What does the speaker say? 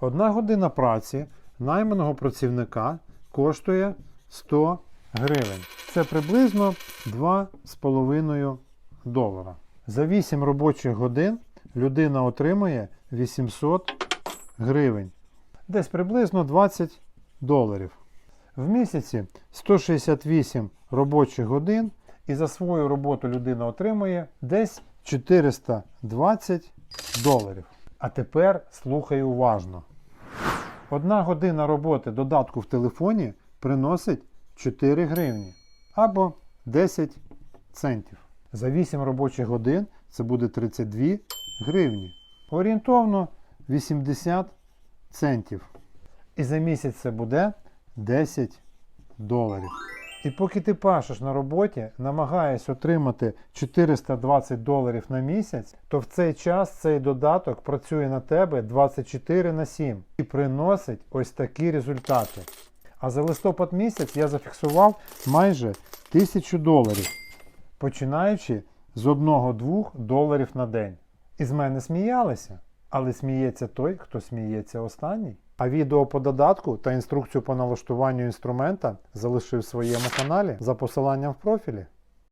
Одна година праці найманого працівника коштує 100 гривень. Це приблизно 2,5 долара. За 8 робочих годин людина отримує 800 гривень. Десь приблизно 20 доларів. В місяці 168 робочих годин, і за свою роботу людина отримує десь 420 доларів. А тепер слухай уважно. Одна година роботи додатку в телефоні приносить 4 гривні або 10 центів. За 8 робочих годин це буде 32 гривні. Орієнтовно 80 центів. І за місяць це буде 10 доларів. І поки ти пашеш на роботі, намагаєшся отримати 420 доларів на місяць, то в цей час цей додаток працює на тебе 24 на 7 і приносить ось такі результати. А за листопад місяць я зафіксував майже 1000 доларів, починаючи з 1-2 доларів на день. І з мене сміялися, але сміється той, хто сміється останній. А відео по додатку та інструкцію по налаштуванню інструмента залишив в своєму каналі за посиланням в профілі.